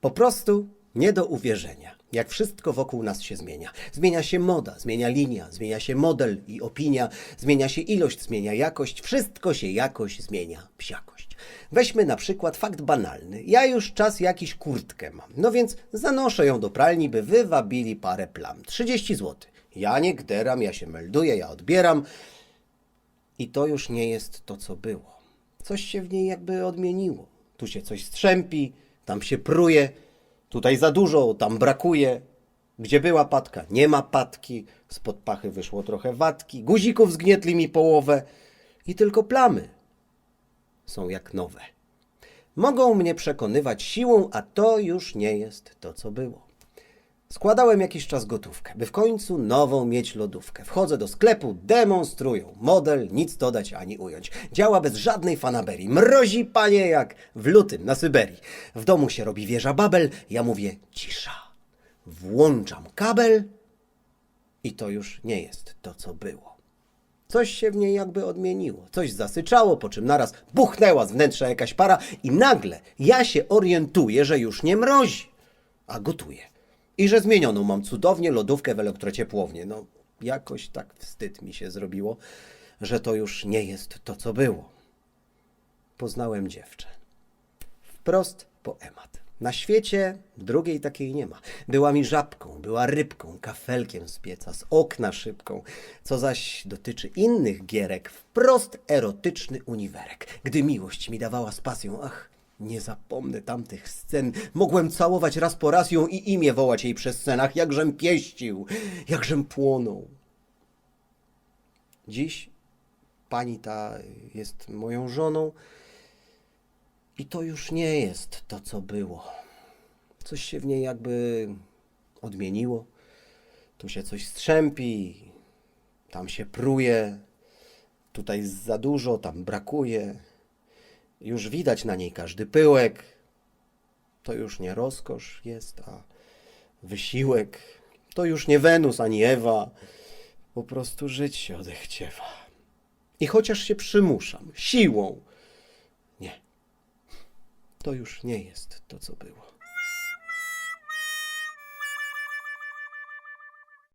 Po prostu nie do uwierzenia, jak wszystko wokół nas się zmienia. Zmienia się moda, zmienia linia, zmienia się model i opinia, zmienia się ilość, zmienia jakość, wszystko się jakoś zmienia psiakość. Weźmy na przykład fakt banalny. Ja już czas jakiś kurtkę mam, no więc zanoszę ją do pralni, by wywabili parę plam. 30 zł. Ja nie gderam, ja się melduję, ja odbieram. I to już nie jest to, co było. Coś się w niej jakby odmieniło. Tu się coś strzępi, tam się pruje, tutaj za dużo, tam brakuje. Gdzie była patka, nie ma patki, spod pachy wyszło trochę watki, guzików zgnietli mi połowę i tylko plamy są jak nowe. Mogą mnie przekonywać siłą, a to już nie jest to, co było. Składałem jakiś czas gotówkę, by w końcu nową mieć lodówkę. Wchodzę do sklepu, demonstrują. Model, nic dodać ani ująć. Działa bez żadnej fanaberii. Mrozi panie jak w lutym na Syberii. W domu się robi wieża babel, ja mówię cisza. Włączam kabel i to już nie jest to, co było. Coś się w niej jakby odmieniło, coś zasyczało, po czym naraz buchnęła z wnętrza jakaś para i nagle ja się orientuję, że już nie mrozi, a gotuje. I że zmienioną mam cudownie lodówkę w elektrociepłownię. No, jakoś tak wstyd mi się zrobiło, że to już nie jest to, co było. Poznałem dziewczę. Wprost poemat. Na świecie drugiej takiej nie ma. Była mi żabką, była rybką, kafelkiem z pieca, z okna szybką. Co zaś dotyczy innych gierek, wprost erotyczny uniwerek. Gdy miłość mi dawała z pasją, ach, nie zapomnę tamtych scen. Mogłem całować raz po raz ją i imię wołać jej przez scenach, jakżem pieścił, jakżem płonął. Dziś pani ta jest moją żoną. I to już nie jest to, co było. Coś się w niej jakby odmieniło. Tu się coś strzępi, tam się pruje, tutaj za dużo, tam brakuje. Już widać na niej każdy pyłek. To już nie rozkosz jest, a wysiłek. To już nie Wenus ani Ewa. Po prostu żyć się odechciewa. I chociaż się przymuszam, siłą, nie, to już nie jest to, co było.